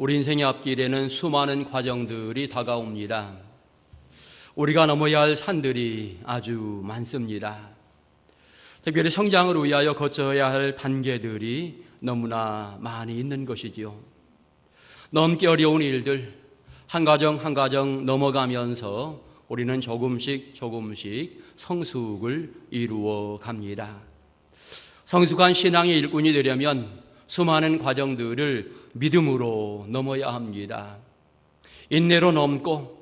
우리 인생의 앞길에는 수많은 과정들이 다가옵니다. 우리가 넘어야 할 산들이 아주 많습니다. 특별히 성장을 위하여 거쳐야 할 단계들이 너무나 많이 있는 것이지요. 넘기 어려운 일들, 한 가정 한 가정 넘어가면서 우리는 조금씩 조금씩 성숙을 이루어 갑니다. 성숙한 신앙의 일꾼이 되려면 수많은 과정들을 믿음으로 넘어야 합니다. 인내로 넘고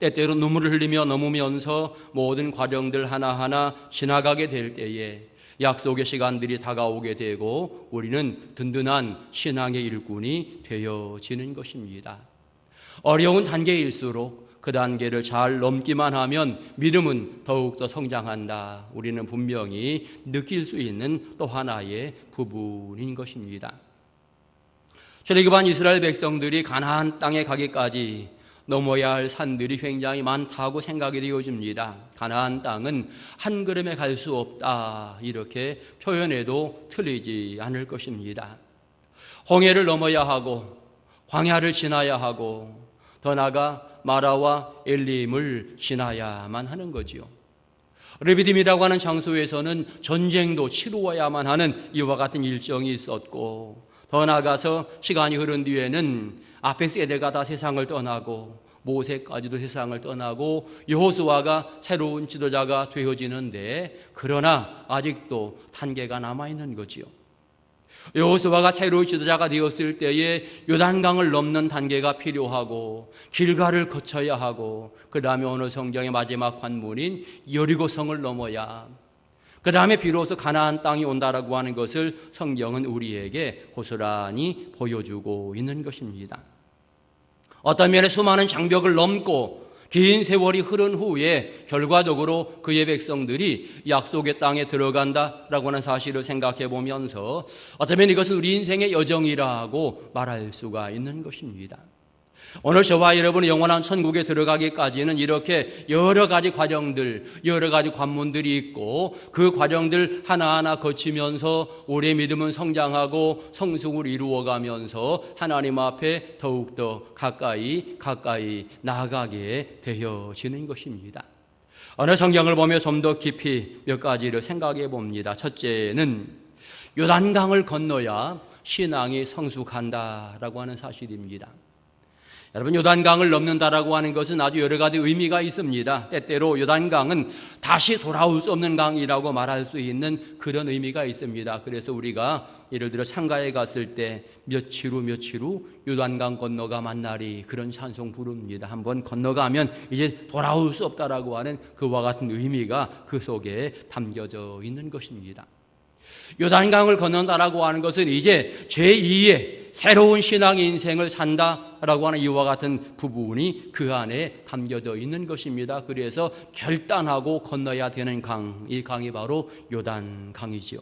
때때로 눈물을 흘리며 넘으면서 모든 과정들 하나하나 지나가게 될 때에 약속의 시간들이 다가오게 되고 우리는 든든한 신앙의 일꾼이 되어지는 것입니다. 어려운 단계일수록 그 단계를 잘 넘기만 하면 믿음은 더욱더 성장한다. 우리는 분명히 느낄 수 있는 또 하나의 부분인 것입니다. 출애굽한 이스라엘 백성들이 가나안 땅에 가기까지 넘어야 할 산들이 굉장히 많다고 생각이 되어집니다. 가나안 땅은 한 걸음에 갈 수 없다. 이렇게 표현해도 틀리지 않을 것입니다. 홍해를 넘어야 하고 광야를 지나야 하고 더 나아가 마라와 엘림을 지나야만 하는 거지요. 르비딤이라고 하는 장소에서는 전쟁도 치루어야만 하는 이와 같은 일정이 있었고 더 나아가서 시간이 흐른 뒤에는 앞에 세대가 다 세상을 떠나고 모세까지도 세상을 떠나고 여호수아가 새로운 지도자가 되어지는데 그러나 아직도 단계가 남아 있는 거지요. 여호수아가 새로운 지도자가 되었을 때에 요단강을 넘는 단계가 필요하고 길가를 거쳐야 하고 그 다음에 오늘 성경의 마지막 관문인 여리고성을 넘어야 그 다음에 비로소 가나안 땅이 온다라고 하는 것을 성경은 우리에게 고스란히 보여주고 있는 것입니다. 어떤 면에 수많은 장벽을 넘고 긴 세월이 흐른 후에 결과적으로 그의 백성들이 약속의 땅에 들어간다라고 하는 사실을 생각해 보면서 어쩌면 이것은 우리 인생의 여정이라고 말할 수가 있는 것입니다. 오늘 저와 여러분이 영원한 천국에 들어가기까지는 이렇게 여러 가지 과정들, 여러 가지 관문들이 있고 그 과정들 하나하나 거치면서 우리의 믿음은 성장하고 성숙을 이루어가면서 하나님 앞에 더욱더 가까이 가까이 나아가게 되어지는 것입니다. 어느 성경을 보며 좀 더 깊이 몇 가지를 생각해 봅니다. 첫째는 요단강을 건너야 신앙이 성숙한다라고 하는 사실입니다. 여러분 요단강을 넘는다라고 하는 것은 아주 여러 가지 의미가 있습니다. 때때로 요단강은 다시 돌아올 수 없는 강이라고 말할 수 있는 그런 의미가 있습니다. 그래서 우리가 예를 들어 창가에 갔을 때 며칠 후 며칠 후 요단강 건너가 만나리 그런 찬송 부릅니다. 한번 건너가면 이제 돌아올 수 없다라고 하는 그와 같은 의미가 그 속에 담겨져 있는 것입니다. 요단강을 건넌다라고 하는 것은 이제 제2의 새로운 신앙의 인생을 산다라고 하는 이와 같은 부분이 그 안에 담겨져 있는 것입니다. 그래서 결단하고 건너야 되는 강, 이 강이 바로 요단 강이지요.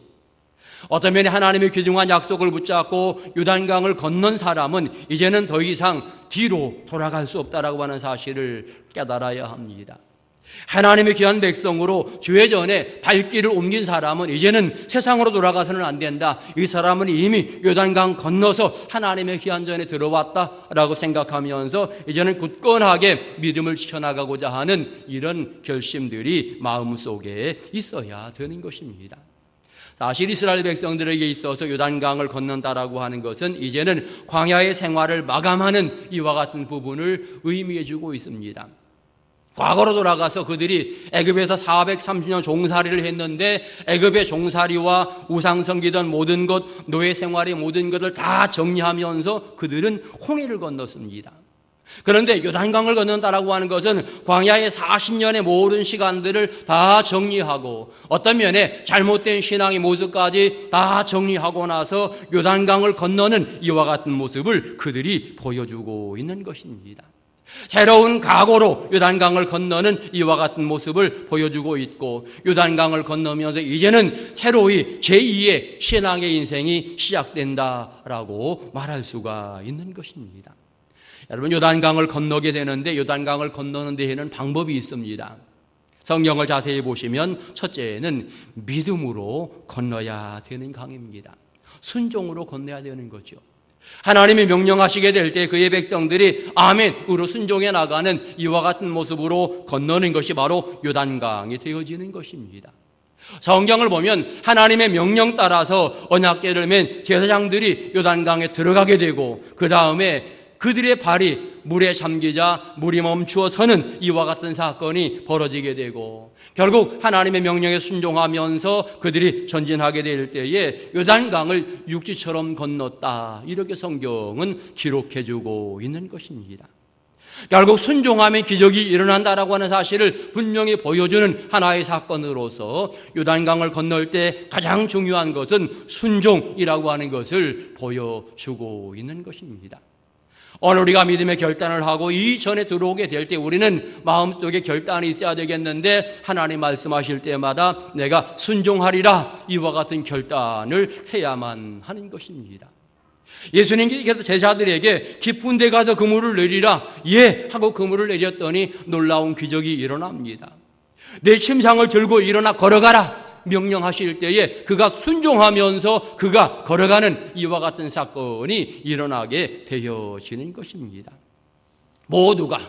어떤 면에 하나님의 귀중한 약속을 붙잡고 요단강을 건넌 사람은 이제는 더 이상 뒤로 돌아갈 수 없다라고 하는 사실을 깨달아야 합니다. 하나님의 귀한 백성으로 죄전에 발길을 옮긴 사람은 이제는 세상으로 돌아가서는 안 된다. 이 사람은 이미 요단강 건너서 하나님의 귀한 전에 들어왔다라고 생각하면서 이제는 굳건하게 믿음을 지켜나가고자 하는 이런 결심들이 마음속에 있어야 되는 것입니다. 사실 이스라엘 백성들에게 있어서 요단강을 건넌다라고 하는 것은 이제는 광야의 생활을 마감하는 이와 같은 부분을 의미해 주고 있습니다. 과거로 돌아가서 그들이 애굽에서 430년 종살이를 했는데 애굽의 종살이와 우상성기던 모든 것, 노예 생활의 모든 것을 다 정리하면서 그들은 홍해를 건넜습니다. 그런데 요단강을 건넌다라고 하는 것은 광야의 40년의 모든 시간들을 다 정리하고 어떤 면에 잘못된 신앙의 모습까지 다 정리하고 나서 요단강을 건너는 이와 같은 모습을 그들이 보여주고 있는 것입니다. 새로운 각오로 요단강을 건너는 이와 같은 모습을 보여주고 있고 요단강을 건너면서 이제는 새로이 제2의 신앙의 인생이 시작된다라고 말할 수가 있는 것입니다. 여러분 요단강을 건너게 되는데 요단강을 건너는 데에는 방법이 있습니다. 성경을 자세히 보시면 첫째는 믿음으로 건너야 되는 강입니다. 순종으로 건너야 되는 거죠. 하나님이 명령하시게 될 때 그의 백성들이 아멘으로 순종해 나가는 이와 같은 모습으로 건너는 것이 바로 요단강이 되어지는 것입니다. 성경을 보면 하나님의 명령 따라서 언약궤를 맨 제사장들이 요단강에 들어가게 되고 그 다음에 그들의 발이 물에 잠기자 물이 멈추어 서는 이와 같은 사건이 벌어지게 되고 결국 하나님의 명령에 순종하면서 그들이 전진하게 될 때에 요단강을 육지처럼 건넜다. 이렇게 성경은 기록해 주고 있는 것입니다. 결국 순종하면 기적이 일어난다라고 하는 사실을 분명히 보여주는 하나의 사건으로서 요단강을 건널 때 가장 중요한 것은 순종이라고 하는 것을 보여주고 있는 것입니다. 오늘 우리가 믿음의 결단을 하고 이 전에 들어오게 될 때 우리는 마음속에 결단이 있어야 되겠는데 하나님 말씀하실 때마다 내가 순종하리라 이와 같은 결단을 해야만 하는 것입니다. 예수님께서 제자들에게 깊은 데 가서 그물을 내리라 예 하고 그물을 내렸더니 놀라운 기적이 일어납니다. 내 침상을 들고 일어나 걸어가라 명령하실 때에 그가 순종하면서 그가 걸어가는 이와 같은 사건이 일어나게 되어지는 것입니다. 모두가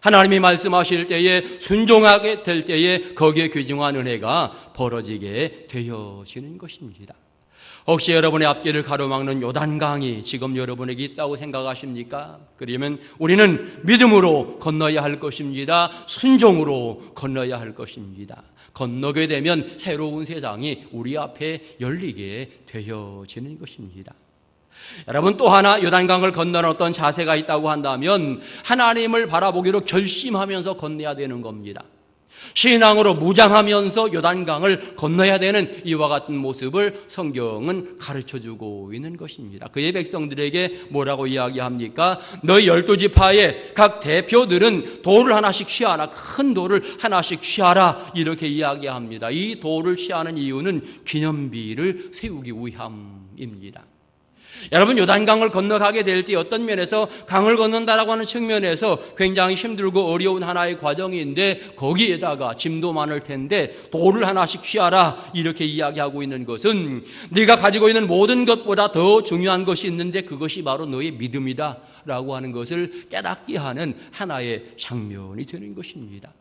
하나님이 말씀하실 때에 순종하게 될 때에 거기에 귀중한 은혜가 벌어지게 되어지는 것입니다. 혹시 여러분의 앞길을 가로막는 요단강이 지금 여러분에게 있다고 생각하십니까? 그러면 우리는 믿음으로 건너야 할 것입니다. 순종으로 건너야 할 것입니다. 건너게 되면 새로운 세상이 우리 앞에 열리게 되어지는 것입니다. 여러분 또 하나 요단강을 건너는 어떤 자세가 있다고 한다면 하나님을 바라보기로 결심하면서 건너야 되는 겁니다. 신앙으로 무장하면서 요단강을 건너야 되는 이와 같은 모습을 성경은 가르쳐 주고 있는 것입니다. 그의 백성들에게 뭐라고 이야기합니까? 너희 열두 지파의 각 대표들은 돌을 하나씩 취하라. 큰 돌을 하나씩 취하라. 이렇게 이야기합니다. 이 돌을 취하는 이유는 기념비를 세우기 위함입니다. 여러분 요단강을 건너가게 될 때 어떤 면에서 강을 건넌다라고 하는 측면에서 굉장히 힘들고 어려운 하나의 과정인데 거기에다가 짐도 많을 텐데 돌을 하나씩 취하라 이렇게 이야기하고 있는 것은 네가 가지고 있는 모든 것보다 더 중요한 것이 있는데 그것이 바로 너의 믿음이다라고 하는 것을 깨닫게 하는 하나의 장면이 되는 것입니다.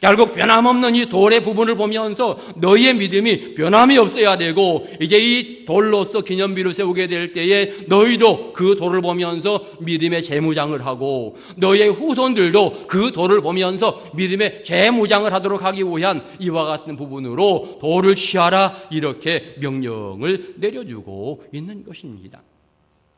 결국 변함없는 이 돌의 부분을 보면서 너희의 믿음이 변함이 없어야 되고 이제 이 돌로서 기념비를 세우게 될 때에 너희도 그 돌을 보면서 믿음의 재무장을 하고 너희의 후손들도 그 돌을 보면서 믿음의 재무장을 하도록 하기 위한 이와 같은 부분으로 돌을 취하라 이렇게 명령을 내려주고 있는 것입니다.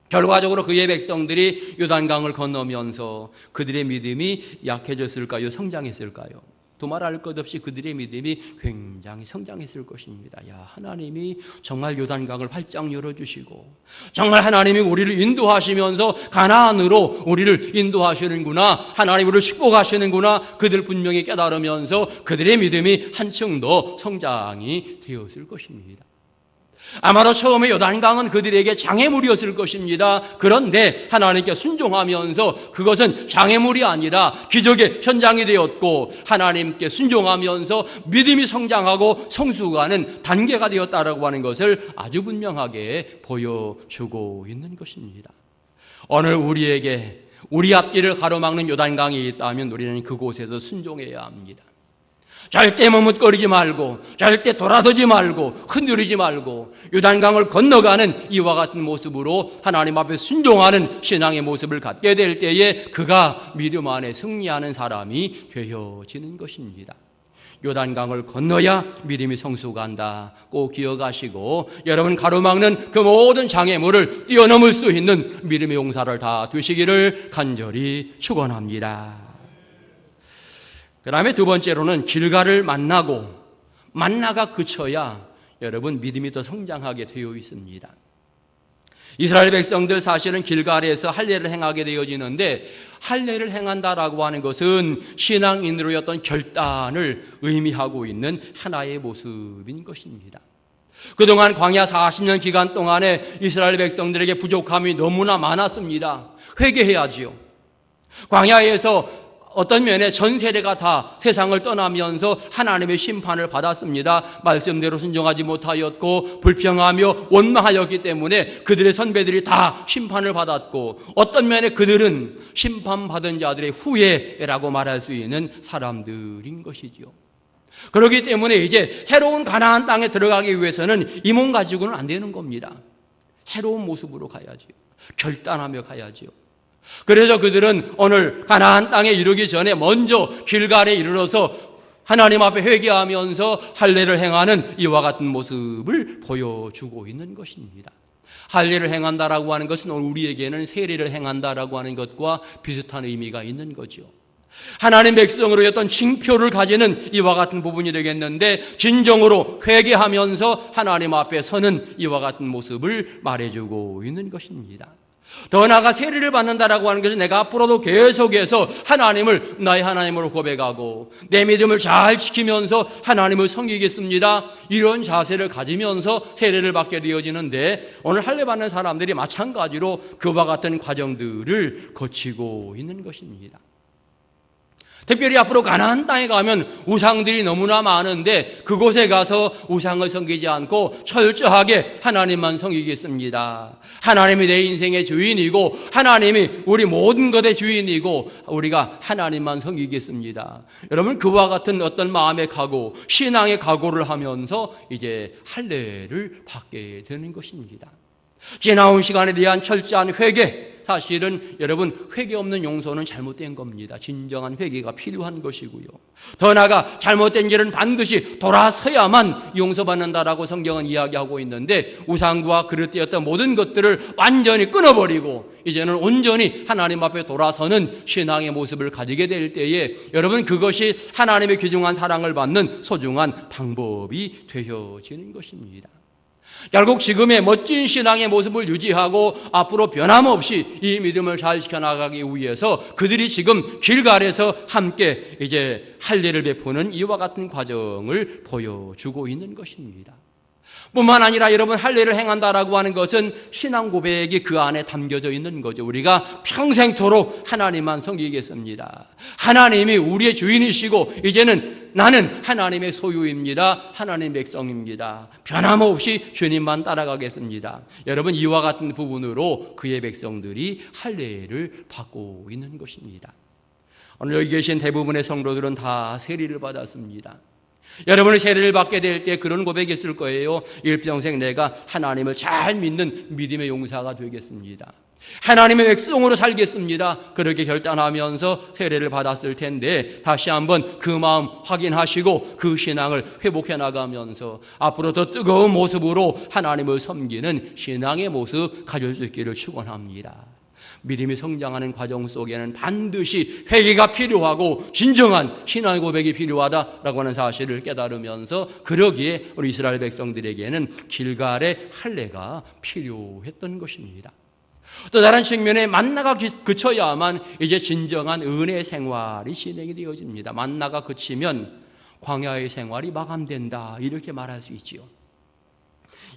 결과적으로 그의 백성들이 요단강을 건너면서 그들의 믿음이 약해졌을까요? 성장했을까요? 두말할 것 없이 그들의 믿음이 굉장히 성장했을 것입니다. 야, 하나님이 정말 요단강을 활짝 열어주시고, 정말 하나님이 우리를 인도하시면서 가나안으로 우리를 인도하시는구나, 하나님 우리를 축복하시는구나, 그들 분명히 깨달으면서 그들의 믿음이 한층 더 성장이 되었을 것입니다. 아마도 처음에 요단강은 그들에게 장애물이었을 것입니다. 그런데 하나님께 순종하면서 그것은 장애물이 아니라 기적의 현장이 되었고 하나님께 순종하면서 믿음이 성장하고 성숙하는 단계가 되었다라고 하는 것을 아주 분명하게 보여주고 있는 것입니다. 오늘 우리에게 우리 앞길을 가로막는 요단강이 있다면 우리는 그곳에서 순종해야 합니다. 절대 머뭇거리지 말고 절대 돌아서지 말고 흔들리지 말고 요단강을 건너가는 이와 같은 모습으로 하나님 앞에 순종하는 신앙의 모습을 갖게 될 때에 그가 믿음 안에 승리하는 사람이 되어지는 것입니다. 요단강을 건너야 믿음이 성숙한다. 꼭 기억하시고 여러분 가로막는 그 모든 장애물을 뛰어넘을 수 있는 믿음의 용사를 다 되시기를 간절히 축원합니다. 그 다음에 두 번째로는 길가를 만나고 만나가 그쳐야 여러분 믿음이 더 성장하게 되어 있습니다. 이스라엘 백성들 사실은 길가에서 할례를 행하게 되어지는데 할례를 행한다라고 하는 것은 신앙인으로의 어떤 결단을 의미하고 있는 하나의 모습인 것입니다. 그동안 광야 40년 기간 동안에 이스라엘 백성들에게 부족함이 너무나 많았습니다. 회개해야지요. 광야에서 어떤 면에 전 세대가 다 세상을 떠나면서 하나님의 심판을 받았습니다. 말씀대로 순종하지 못하였고 불평하며 원망하였기 때문에 그들의 선배들이 다 심판을 받았고 어떤 면에 그들은 심판받은 자들의 후예라고 말할 수 있는 사람들인 것이지요. 그렇기 때문에 이제 새로운 가나안 땅에 들어가기 위해서는 이 몸 가지고는 안 되는 겁니다. 새로운 모습으로 가야지요. 결단하며 가야지요. 그래서 그들은 오늘 가나안 땅에 이르기 전에 먼저 길갈에 이르러서 하나님 앞에 회개하면서 할례를 행하는 이와 같은 모습을 보여주고 있는 것입니다. 할례를 행한다라고 하는 것은 우리에게는 세례를 행한다라고 하는 것과 비슷한 의미가 있는 거죠. 하나님 백성으로의 어떤 징표를 가지는 이와 같은 부분이 되겠는데 진정으로 회개하면서 하나님 앞에 서는 이와 같은 모습을 말해주고 있는 것입니다. 더 나아가 세례를 받는다라고 하는 것은 내가 앞으로도 계속해서 하나님을 나의 하나님으로 고백하고 내 믿음을 잘 지키면서 하나님을 섬기겠습니다. 이런 자세를 가지면서 세례를 받게 되어지는데 오늘 할례 받는 사람들이 마찬가지로 그와 같은 과정들을 거치고 있는 것입니다. 특별히 앞으로 가나안 땅에 가면 우상들이 너무나 많은데 그곳에 가서 우상을 섬기지 않고 철저하게 하나님만 섬기겠습니다. 하나님이 내 인생의 주인이고 하나님이 우리 모든 것의 주인이고 우리가 하나님만 섬기겠습니다. 여러분 그와 같은 어떤 마음의 각오, 신앙의 각오를 하면서 이제 할례를 받게 되는 것입니다. 지나온 시간에 대한 철저한 회개, 사실은 여러분 회개 없는 용서는 잘못된 겁니다. 진정한 회개가 필요한 것이고요. 더 나아가 잘못된 일은 반드시 돌아서야만 용서받는다라고 성경은 이야기하고 있는데 우상과 그릇되었던 모든 것들을 완전히 끊어버리고 이제는 온전히 하나님 앞에 돌아서는 신앙의 모습을 가지게 될 때에 여러분 그것이 하나님의 귀중한 사랑을 받는 소중한 방법이 되어지는 것입니다. 결국 지금의 멋진 신앙의 모습을 유지하고 앞으로 변함없이 이 믿음을 잘 지켜나가기 위해서 그들이 지금 길갈에서 함께 이제 할례를 베푸는 이와 같은 과정을 보여주고 있는 것입니다. 뿐만 아니라 여러분 할례를 행한다라고 하는 것은 신앙 고백이 그 안에 담겨져 있는 거죠. 우리가 평생토록 하나님만 섬기겠습니다. 하나님이 우리의 주인이시고 이제는 나는 하나님의 소유입니다. 하나님 백성입니다. 변함없이 주님만 따라가겠습니다. 여러분 이와 같은 부분으로 그의 백성들이 할례를 받고 있는 것입니다. 오늘 여기 계신 대부분의 성도들은 다 세리를 받았습니다. 여러분이 세례를 받게 될 때 그런 고백이 있을 거예요. 일평생 내가 하나님을 잘 믿는 믿음의 용사가 되겠습니다. 하나님의 백성으로 살겠습니다. 그렇게 결단하면서 세례를 받았을 텐데 다시 한번 그 마음 확인하시고 그 신앙을 회복해 나가면서 앞으로 더 뜨거운 모습으로 하나님을 섬기는 신앙의 모습 가질 수 있기를 축원합니다. 믿음이 성장하는 과정 속에는 반드시 회개가 필요하고 진정한 신앙 고백이 필요하다라고 하는 사실을 깨달으면서 그러기에 우리 이스라엘 백성들에게는 길갈의 할례가 필요했던 것입니다. 또 다른 측면에 만나가 그쳐야만 이제 진정한 은혜 생활이 진행이 되어집니다. 만나가 그치면 광야의 생활이 마감된다 이렇게 말할 수 있지요.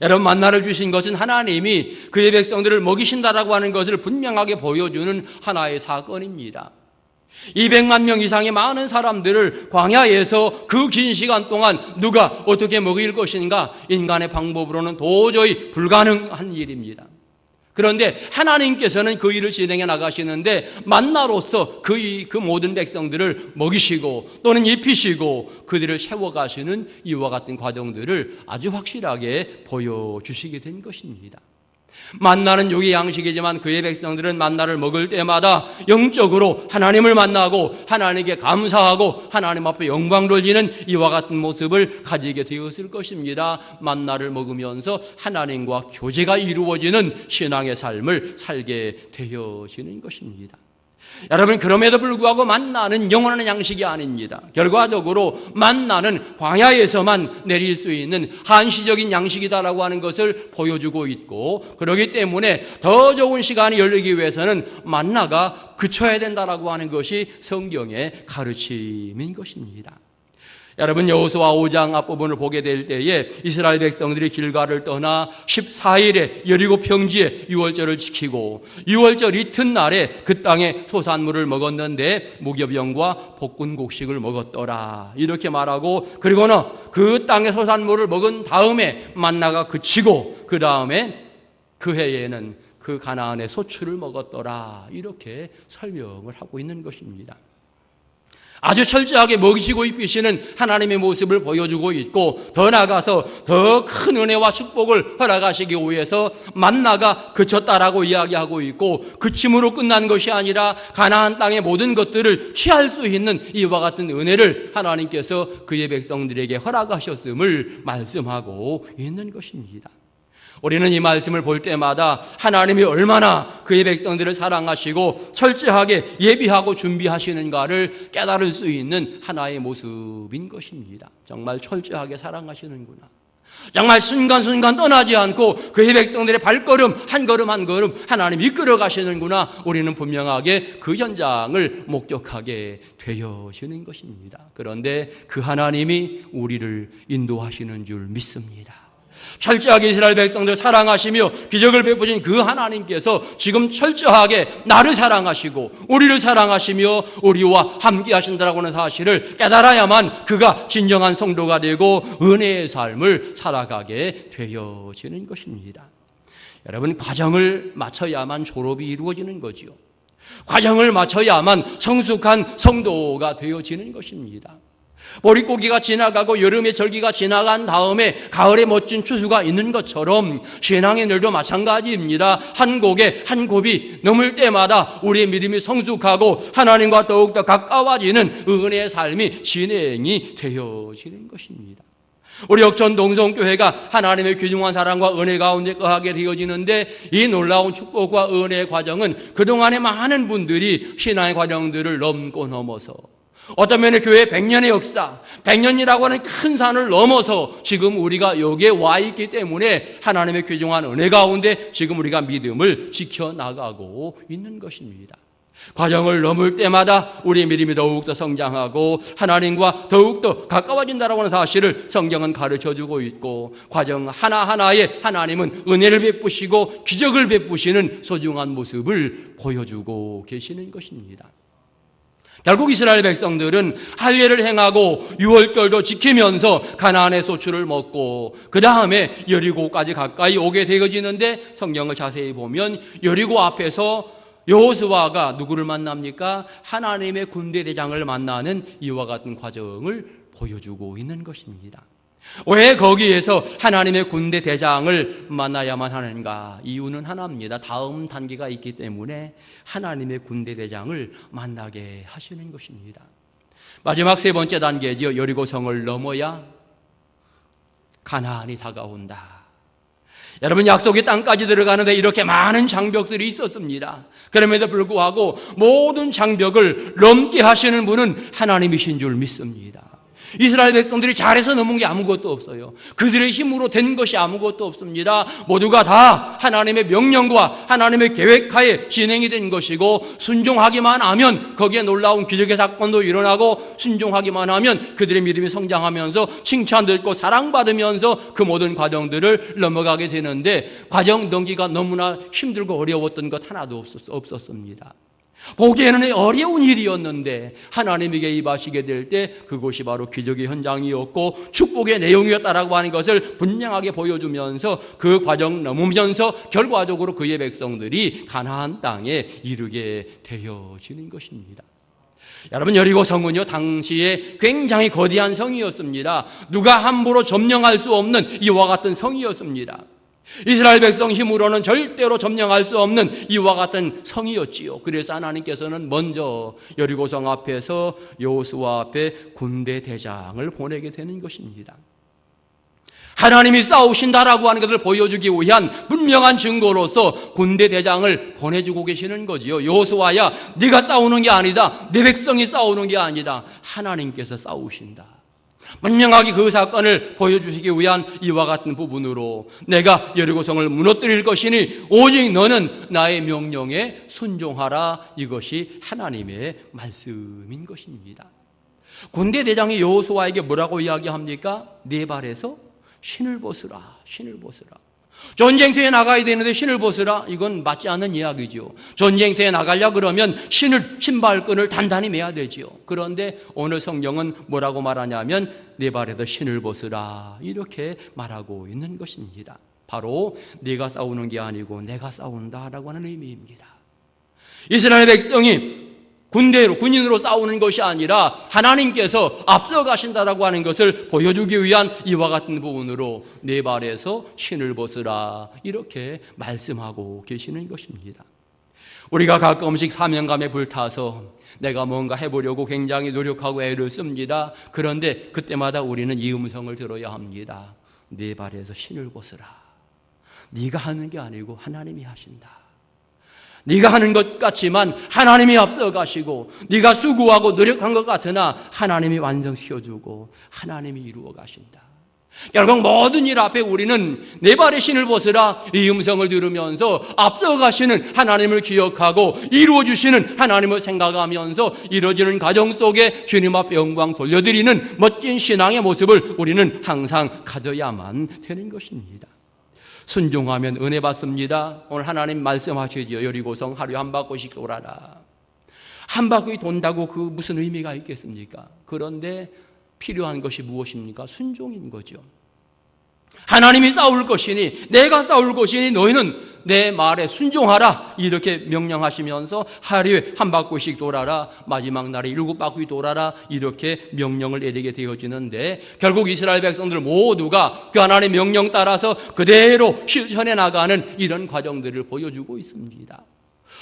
여러분 만나를 주신 것은 하나님이 그의 백성들을 먹이신다라고 하는 것을 분명하게 보여주는 하나의 사건입니다. 200만 명 이상의 많은 사람들을 광야에서 그 긴 시간 동안 누가 어떻게 먹일 것인가 인간의 방법으로는 도저히 불가능한 일입니다. 그런데 하나님께서는 그 일을 진행해 나가시는데 만나로서 그, 그 모든 백성들을 먹이시고 또는 입히시고 그들을 세워가시는 이와 같은 과정들을 아주 확실하게 보여주시게 된 것입니다. 만나는 육의 양식이지만 그의 백성들은 만나를 먹을 때마다 영적으로 하나님을 만나고 하나님께 감사하고 하나님 앞에 영광 돌리는 이와 같은 모습을 가지게 되었을 것입니다. 만나를 먹으면서 하나님과 교제가 이루어지는 신앙의 삶을 살게 되어지는 것입니다. 여러분 그럼에도 불구하고 만나는 영원한 양식이 아닙니다. 결과적으로 만나는 광야에서만 내릴 수 있는 한시적인 양식이다라고 하는 것을 보여주고 있고 그러기 때문에 더 좋은 시간이 열리기 위해서는 만나가 그쳐야 된다라고 하는 것이 성경의 가르침인 것입니다. 여러분 여호수아 5장 앞부분을 보게 될 때에 이스라엘 백성들이 길가를 떠나 14일에 여리고 평지에 유월절을 지키고 유월절 이튿날에 그 땅에 소산물을 먹었는데 무교병과 볶은 곡식을 먹었더라 이렇게 말하고 그리고는 그 땅의 소산물을 먹은 다음에 만나가 그치고 그 다음에 그 해에는 그 가나안의 소출을 먹었더라 이렇게 설명을 하고 있는 것입니다. 아주 철저하게 먹이시고 입히시는 하나님의 모습을 보여주고 있고 더 나아가서 더 큰 은혜와 축복을 허락하시기 위해서 만나가 그쳤다라고 이야기하고 있고 그침으로 끝난 것이 아니라 가나안 땅의 모든 것들을 취할 수 있는 이와 같은 은혜를 하나님께서 그의 백성들에게 허락하셨음을 말씀하고 있는 것입니다. 우리는 이 말씀을 볼 때마다 하나님이 얼마나 그의 백성들을 사랑하시고 철저하게 예비하고 준비하시는가를 깨달을 수 있는 하나의 모습인 것입니다. 정말 철저하게 사랑하시는구나. 정말 순간순간 떠나지 않고 그의 백성들의 발걸음 한 걸음 한 걸음 하나님 이끌어 가시는구나. 우리는 분명하게 그 현장을 목격하게 되어지는 것입니다. 그런데 그 하나님이 우리를 인도하시는 줄 믿습니다. 철저하게 이스라엘 백성들 사랑하시며 기적을 베푸신 그 하나님께서 지금 철저하게 나를 사랑하시고 우리를 사랑하시며 우리와 함께 하신다라고 하는 사실을 깨달아야만 그가 진정한 성도가 되고 은혜의 삶을 살아가게 되어지는 것입니다. 여러분 과정을 마쳐야만 졸업이 이루어지는 거지요. 과정을 마쳐야만 성숙한 성도가 되어지는 것입니다. 보릿고기가 지나가고 여름의 절기가 지나간 다음에 가을에 멋진 추수가 있는 것처럼 신앙의 늘도 마찬가지입니다. 한 곡에 한 곱이 넘을 때마다 우리의 믿음이 성숙하고 하나님과 더욱더 가까워지는 은혜의 삶이 진행이 되어지는 것입니다. 우리 역전 동성교회가 하나님의 귀중한 사랑과 은혜 가운데 거하게 되어지는데 이 놀라운 축복과 은혜의 과정은 그동안에 많은 분들이 신앙의 과정들을 넘고 넘어서 어떤 면에 교회 100년의 역사, 100년이라고 하는 큰 산을 넘어서 지금 우리가 여기에 와 있기 때문에 하나님의 귀중한 은혜 가운데 지금 우리가 믿음을 지켜나가고 있는 것입니다. 과정을 넘을 때마다 우리의 믿음이 더욱더 성장하고 하나님과 더욱더 가까워진다라고 하는 사실을 성경은 가르쳐 주고 있고 과정 하나하나에 하나님은 은혜를 베푸시고 기적을 베푸시는 소중한 모습을 보여주고 계시는 것입니다. 결국 이스라엘 백성들은 할례를 행하고 유월절도 지키면서 가나안의 소출을 먹고 그 다음에 여리고까지 가까이 오게 되어지는데 성경을 자세히 보면 여리고 앞에서 여호수아가 누구를 만납니까? 하나님의 군대 대장을 만나는 이와 같은 과정을 보여주고 있는 것입니다. 왜 거기에서 하나님의 군대 대장을 만나야만 하는가? 이유는 하나입니다. 다음 단계가 있기 때문에 하나님의 군대 대장을 만나게 하시는 것입니다. 마지막 세 번째 단계죠. 여리고성을 넘어야 가나안이 다가온다. 여러분 약속의 땅까지 들어가는데 이렇게 많은 장벽들이 있었습니다. 그럼에도 불구하고 모든 장벽을 넘게 하시는 분은 하나님이신 줄 믿습니다. 이스라엘 백성들이 잘해서 넘은 게 아무것도 없어요. 그들의 힘으로 된 것이 아무것도 없습니다. 모두가 다 하나님의 명령과 하나님의 계획하에 진행이 된 것이고 순종하기만 하면 거기에 놀라운 기적의 사건도 일어나고 순종하기만 하면 그들의 믿음이 성장하면서 칭찬듣고 사랑받으면서 그 모든 과정들을 넘어가게 되는데 과정 넘기가 너무나 힘들고 어려웠던 것 하나도 없었습니다. 보기에는 어려운 일이었는데 하나님에게 입하시게 될 때 그곳이 바로 기적의 현장이었고 축복의 내용이었다라고 하는 것을 분명하게 보여주면서 그 과정 넘으면서 결과적으로 그의 백성들이 가나안 땅에 이르게 되어지는 것입니다. 여러분 여리고 성은요 당시에 굉장히 거대한 성이었습니다. 누가 함부로 점령할 수 없는 이와 같은 성이었습니다. 이스라엘 백성 힘으로는 절대로 점령할 수 없는 이와 같은 성이었지요. 그래서 하나님께서는 먼저 여리고성 앞에서 여호수아 앞에 군대 대장을 보내게 되는 것입니다. 하나님이 싸우신다라고 하는 것을 보여주기 위한 분명한 증거로서 군대 대장을 보내주고 계시는 거지요. 여호수아야, 네가 싸우는 게 아니다. 내 백성이 싸우는 게 아니다. 하나님께서 싸우신다. 분명하게 그 사건을 보여주시기 위한 이와 같은 부분으로 내가 여리고성을 무너뜨릴 것이니 오직 너는 나의 명령에 순종하라 이것이 하나님의 말씀인 것입니다. 군대 대장이 여호수아에게 뭐라고 이야기합니까? 네 발에서 신을 벗으라. 신을 벗으라. 전쟁터에 나가야 되는데 신을 벗으라. 이건 맞지 않는 이야기죠. 전쟁터에 나가려 그러면 신을 신발끈을 단단히 매야 되지요. 그런데 오늘 성경은 뭐라고 말하냐면 네 발에서 신을 벗으라. 이렇게 말하고 있는 것입니다. 바로 네가 싸우는 게 아니고 내가 싸운다라고 하는 의미입니다. 이스라엘 백성이 군대로 군인으로 싸우는 것이 아니라 하나님께서 앞서 가신다라고 하는 것을 보여주기 위한 이와 같은 부분으로 네 발에서 신을 벗으라 이렇게 말씀하고 계시는 것입니다. 우리가 가끔씩 사명감에 불타서 내가 뭔가 해보려고 굉장히 노력하고 애를 씁니다. 그런데 그때마다 우리는 이 음성을 들어야 합니다. 네 발에서 신을 벗으라. 네가 하는 게 아니고 하나님이 하신다. 네가 하는 것 같지만 하나님이 앞서 가시고 네가 수고하고 노력한 것 같으나 하나님이 완성시켜 주고 하나님이 이루어 가신다. 결국 모든 일 앞에 우리는 내 발의 신을 벗으라 이 음성을 들으면서 앞서 가시는 하나님을 기억하고 이루어 주시는 하나님을 생각하면서 이루어지는 가정 속에 주님 앞에 영광 돌려드리는 멋진 신앙의 모습을 우리는 항상 가져야만 되는 것입니다. 순종하면 은혜 받습니다. 오늘 하나님 말씀하시죠. 여리고성 하루에 한 바퀴씩 돌아라. 한 바퀴 돈다고 그 무슨 의미가 있겠습니까? 그런데 필요한 것이 무엇입니까? 순종인 거죠. 하나님이 싸울 것이니 내가 싸울 것이니 너희는 내 말에 순종하라. 이렇게 명령하시면서 하루에 한 바퀴씩 돌아라. 마지막 날에 일곱 바퀴 돌아라. 이렇게 명령을 내리게 되어지는데 결국 이스라엘 백성들 모두가 그 하나님의 명령 따라서 그대로 실천해 나가는 이런 과정들을 보여주고 있습니다.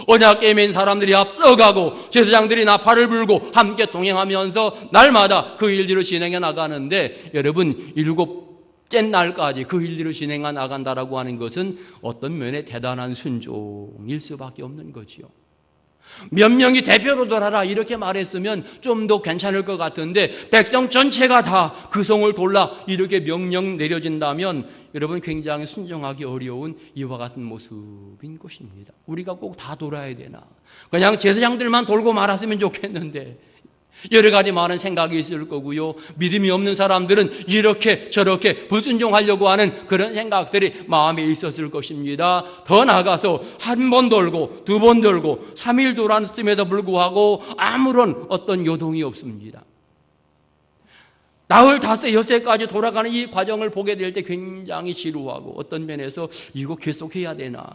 언약계 맨 사람들이 앞서가고 제사장들이 나팔을 불고 함께 동행하면서 날마다 그 일들을 진행해 나가는데 여러분 일곱 째 날까지 그 일들을 진행해 나간다라고 하는 것은 어떤 면에 대단한 순종일 수밖에 없는 거지요. 몇 명이 대표로 돌아라 이렇게 말했으면 좀 더 괜찮을 것 같은데 백성 전체가 다 그 성을 돌라 이렇게 명령 내려진다면 여러분 굉장히 순종하기 어려운 이와 같은 모습인 것입니다. 우리가 꼭 다 돌아야 되나? 그냥 제사장들만 돌고 말았으면 좋겠는데 여러 가지 많은 생각이 있을 거고요. 믿음이 없는 사람들은 이렇게 저렇게 불순종하려고 하는 그런 생각들이 마음에 있었을 것입니다. 더 나아가서 한 번 돌고 두 번 돌고 3일 돌았음에도 불구하고 아무런 어떤 요동이 없습니다. 나흘 다섯 여섯까지 돌아가는 이 과정을 보게 될 때 굉장히 지루하고 어떤 면에서 이거 계속해야 되나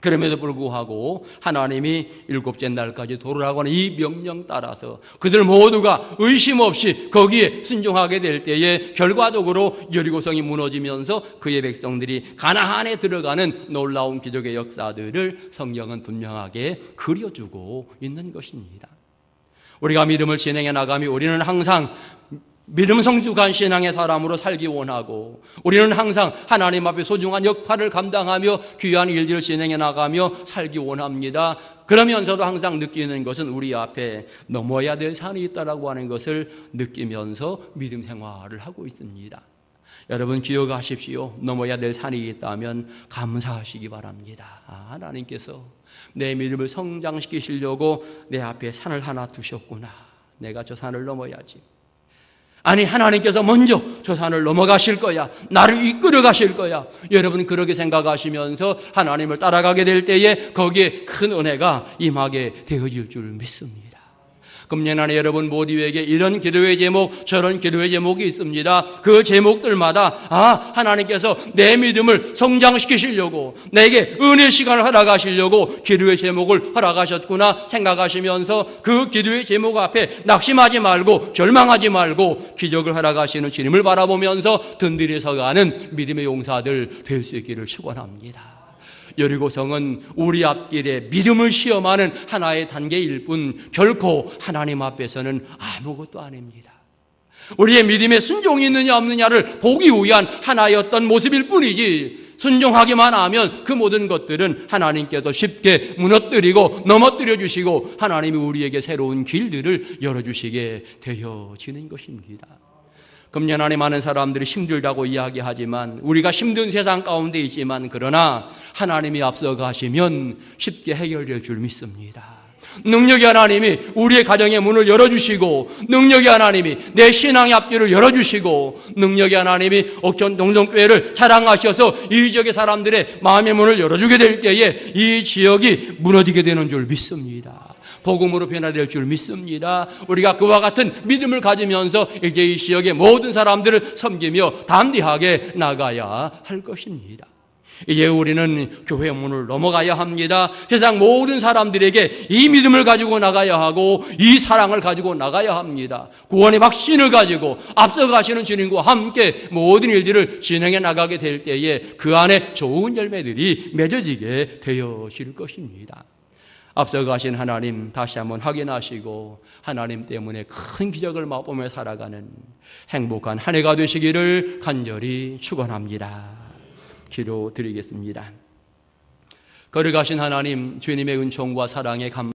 그럼에도 불구하고 하나님이 일곱째 날까지 돌아가는 이 명령 따라서 그들 모두가 의심 없이 거기에 순종하게 될 때에 결과적으로 여리고성이 무너지면서 그의 백성들이 가나안에 들어가는 놀라운 기적의 역사들을 성경은 분명하게 그려주고 있는 것입니다. 우리가 믿음을 진행해 나가며 우리는 항상 믿음 성숙한 신앙의 사람으로 살기 원하고 우리는 항상 하나님 앞에 소중한 역할을 감당하며 귀한 일들을 진행해 나가며 살기 원합니다. 그러면서도 항상 느끼는 것은 우리 앞에 넘어야 될 산이 있다라고 하는 것을 느끼면서 믿음 생활을 하고 있습니다. 여러분 기억하십시오. 넘어야 될 산이 있다면 감사하시기 바랍니다. 아, 하나님께서 내 믿음을 성장시키시려고 내 앞에 산을 하나 두셨구나. 내가 저 산을 넘어야지. 아니 하나님께서 먼저 저 산을 넘어가실 거야. 나를 이끌어 가실 거야. 여러분 그렇게 생각하시면서 하나님을 따라가게 될 때에 거기에 큰 은혜가 임하게 되어질 줄 믿습니다. 금년 안에 여러분 모두에게 이런 기도의 제목, 저런 기도의 제목이 있습니다. 그 제목들마다 아 하나님께서 내 믿음을 성장시키시려고 내게 은혜 시간을 허락하시려고 기도의 제목을 허락하셨구나 생각하시면서 그 기도의 제목 앞에 낙심하지 말고 절망하지 말고 기적을 허락하시는 주님을 바라보면서 든든히 서가는 믿음의 용사들 될 수 있기를 축원합니다. 여리고성은 우리 앞길에 믿음을 시험하는 하나의 단계일 뿐 결코 하나님 앞에서는 아무것도 아닙니다. 우리의 믿음에 순종이 있느냐 없느냐를 보기 위한 하나의 어떤 모습일 뿐이지 순종하기만 하면 그 모든 것들은 하나님께서 쉽게 무너뜨리고 넘어뜨려 주시고 하나님이 우리에게 새로운 길들을 열어주시게 되어지는 것입니다. 금년 안에 많은 사람들이 힘들다고 이야기하지만 우리가 힘든 세상 가운데 있지만 그러나 하나님이 앞서 가시면 쉽게 해결될 줄 믿습니다. 능력의 하나님이 우리의 가정의 문을 열어주시고 능력의 하나님이 내 신앙의 앞뒤를 열어주시고 능력의 하나님이 옥천 동정교회를 사랑하셔서 이 지역의 사람들의 마음의 문을 열어주게 될 때에 이 지역이 무너지게 되는 줄 믿습니다. 복음으로 변화될 줄 믿습니다. 우리가 그와 같은 믿음을 가지면서 이제 이 지역의 모든 사람들을 섬기며 담대하게 나가야 할 것입니다. 이제 우리는 교회 문을 넘어가야 합니다. 세상 모든 사람들에게 이 믿음을 가지고 나가야 하고 이 사랑을 가지고 나가야 합니다. 구원의 확신을 가지고 앞서가시는 주님과 함께 모든 일들을 진행해 나가게 될 때에 그 안에 좋은 열매들이 맺어지게 되어질 것입니다. 앞서가신 하나님 다시 한번 확인하시고 하나님 때문에 큰 기적을 맛보며 살아가는 행복한 한 해가 되시기를 간절히 축원합니다. 기도 드리겠습니다. 걸어가신 하나님 주님의 은총과 사랑에 감